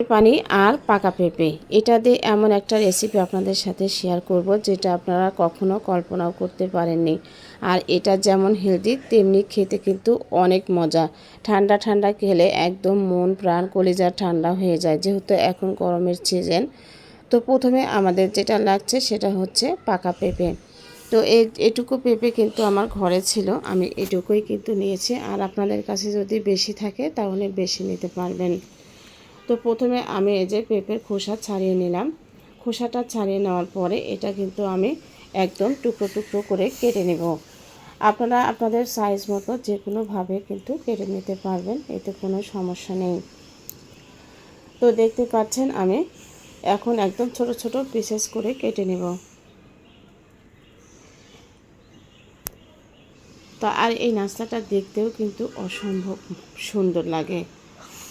পানি আর পাকা পেঁপে। এটা দিয়ে এমন একটা রেসিপি আপনাদের সাথে শেয়ার করব যেটা আপনারা কখনো কল্পনাও করতে পারেননি। আর এটা যেমন হেলদি তেমনি খেতে কিন্তু অনেক মজা। ঠান্ডা ঠান্ডা খেলে একদম মন প্রাণ কলিজা ঠান্ডা হয়ে যায়, যেহেতু এখন গরমের সিজন তো প্রথমে আমাদের যেটা লাগছে সেটা হচ্ছে পাকা পেঁপে। তো এই এটুকু পেঁপে কিন্তু আমার ঘরে ছিল, আমি এটুকুই কিন্তু নিয়েছি। আর আপনাদের কাছে যদি বেশি থাকে তাহলে বেশি নিতে পারবেন। তো প্রথমে আমি এই যে পেঁপের খোসা ছাড়িয়ে নিলাম। খোসাটা ছাড়িয়ে নেওয়ার পরে এটা কিন্তু আমি একদম টুকরো টুকরো করে কেটে নেব। আপনারা আপনাদের সাইজ মতো যে কোনোভাবে কিন্তু কেটে নিতে পারবেন, এতে কোনো সমস্যা নেই। তো দেখতে পাচ্ছেন আমি এখন একদম ছোট ছোট পিসেস করে কেটে নেব। তো আর এই নাস্তাটা দেখতেও কিন্তু অসম্ভব সুন্দর লাগে।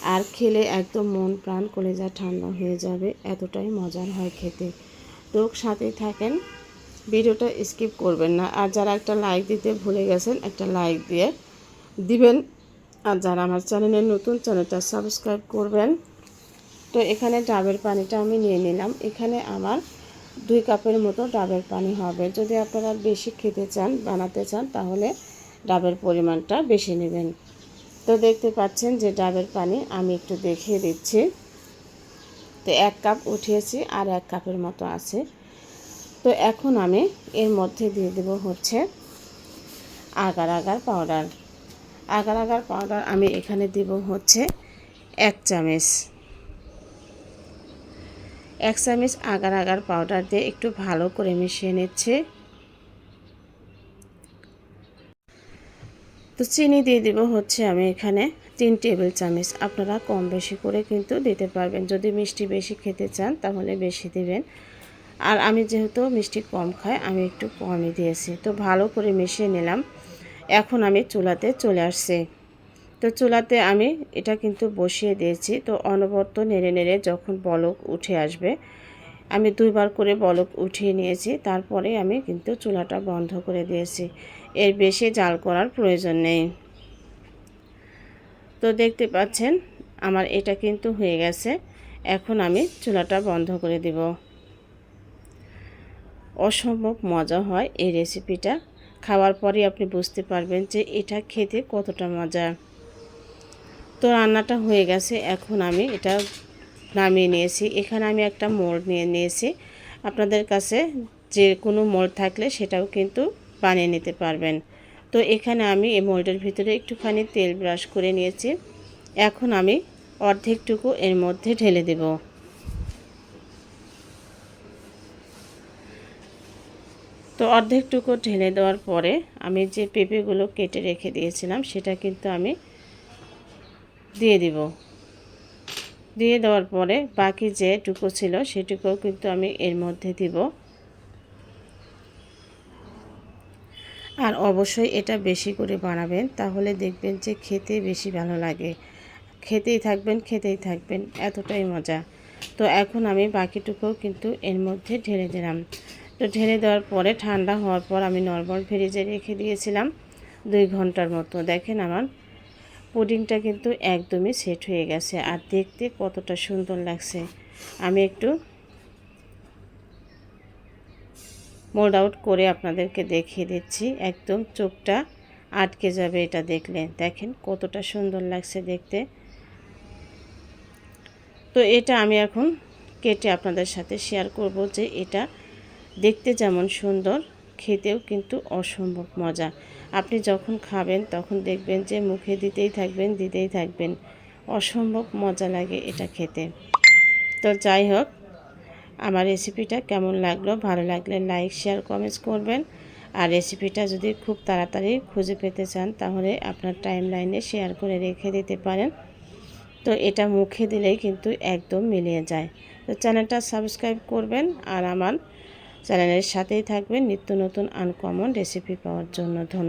আর খেলে একদম মন প্রাণ কলেজা ঠান্ডা হয়ে যাবে, এতটাই মজার হয় খেতে। তো সাথে থাকেন, ভিডিওটা স্কিপ করবেন না। আর যারা একটা লাইক দিতে ভুলে গেছেন, একটা লাইক দিয়ে দিবেন। আর যারা আমার চ্যানেলে নতুন, চ্যানেলটা সাবস্ক্রাইব করবেন। তো এখানে ডাবের পানিটা আমি নিয়ে নিলাম। এখানে আমার দুই কাপের মতো ডাবের পানি হবে। যদি আপনারা বেশি খেতে চান, বানাতে চান, তাহলে ডাবের পরিমাণটা বেশি নেবেন। তো দেখতে পাচ্ছেন যে ডাবের পানি আমি একটু দেখিয়ে দিচ্ছি। তো এক কাপ উঠিয়েছি আর এক কাপের মতো আছে। তো এখন আমি এর মধ্যে দিয়ে দেব হচ্ছে agar agar powder. Agar agar powder আমি এখানে দিব হচ্ছে এক চামচ। এক চামচ আগার আগার পাউডার দিয়ে একটু ভালো করে মিশিয়ে নিচ্ছে। তো চিনি দিয়ে দিব হচ্ছে আমি এখানে তিন টেবিল চামচ। আপনারা কম বেশি করে কিন্তু দিতে পারবেন। যদি মিষ্টি বেশি খেতে চান তাহলে বেশি দিবেন। আর আমি যেহেতু মিষ্টি কম খাই, আমি একটু কমই দিয়েছি। তো ভালো করে মিশিয়ে নিলাম। এখন আমি চুলাতে চলে আসছি। তো চুলাতে আমি এটা কিন্তু বসিয়ে দিয়েছি। তো অনবর্ত নেড়ে নেড়ে যখন বলক উঠে আসবে আমি দুইবার করে বলক উঠিয়ে নিয়েছি, তারপরে আমি কিন্তু চুলাটা বন্ধ করে দিয়েছি। এর বেশি জাল করার প্রয়োজন নেই। তো দেখতে পাচ্ছেন, আমার এটা কিন্তু হয়ে গেছে। এখন আমি চুলাটা বন্ধ করে দিব। অসম্ভব মজা হয় এই রেসিপিটা। খাওয়ার পরে আপনি বুঝতে পারবেন যে এটা খেতে কতটা মজা। তো রান্নাটা হয়ে গেছে, এখন আমি এটা নামিয়ে নিয়েছি। এখানে আমি একটা মোল্ড নিয়ে নিয়েছি। আপনাদের কাছে যে কোনো মোল্ড থাকলে সেটাও কিন্তু বানিয়ে নিতে পারবেন। তো এখানে আমি এই মোল্ডের ভিতরে একটুখানি তেল ব্রাশ করে নিয়েছি। এখন আমি অর্ধেকটুকু এর মধ্যে ঢেলে দেব। তো অর্ধেকটুকু ঢেলে দেওয়ার পরে আমি যে পেঁপেগুলো কেটে রেখে দিয়েছিলাম, সেটা কিন্তু আমি দিয়ে দিব। দিয়ে দেওয়ার পরে বাকি যেটুকু ছিল সেটুকুও কিন্তু আমি এর মধ্যে দিব। আর অবশ্যই এটা বেশি করে বানাবেন, তাহলে দেখবেন যে খেতে বেশি ভালো লাগে। খেতেই থাকবেন খেতেই থাকবেন, এতটাই মজা। তো এখন আমি বাকিটুকুও কিন্তু এর মধ্যে ঢেলে দিলাম। তো ঢেলে দেওয়ার পরে ঠান্ডা হওয়ার পর আমি নর্মাল ফ্রিজে রেখে দিয়েছিলাম দুই ঘণ্টার মতো। দেখেন আমার পুডিংটা কিন্তু একদমই সেট হয়ে গেছে আর দেখতে কতটা সুন্দর লাগছে। আমি একটু মোল্ড আউট করে আপনাদেরকে দেখিয়ে দিচ্ছি। একদম চোখটা আটকে যাবে এটা দেখলে। দেখেন কতটা সুন্দর লাগছে দেখতে। তো এটা আমি এখন কেটে আপনাদের সাথে শেয়ার করব যে এটা দেখতে যেমন সুন্দর খেতেও কিন্তু অসম্ভব মজা। আপনি যখন খাবেন, তখন দেখবেন যে মুখে দিতেই থাকবেন দিতেই থাকবেন। অসম্ভব মজা লাগে এটা খেতে। তো যাই হোক, আমার রেসিপিটা কেমন লাগল, ভালো লাগলে লাইক, শেয়ার, কমেন্টস করবেন। আর রেসিপিটা যদি খুব তাড়াতাড়ি খুঁজে পেতে চান, তাহলে আপনার টাইম লাইনে শেয়ার করে রেখে দিতে পারেন। তো এটা মুখে দিলেই কিন্তু একদম মিলিয়ে যায়। তো চ্যানেলটা সাবস্ক্রাইব করবেন আর আমার চ্যানেলের সাথেই থাকবেন নিত্য নতুন আনকমন রেসিপি পাওয়ার জন্য। ধন্যবাদ।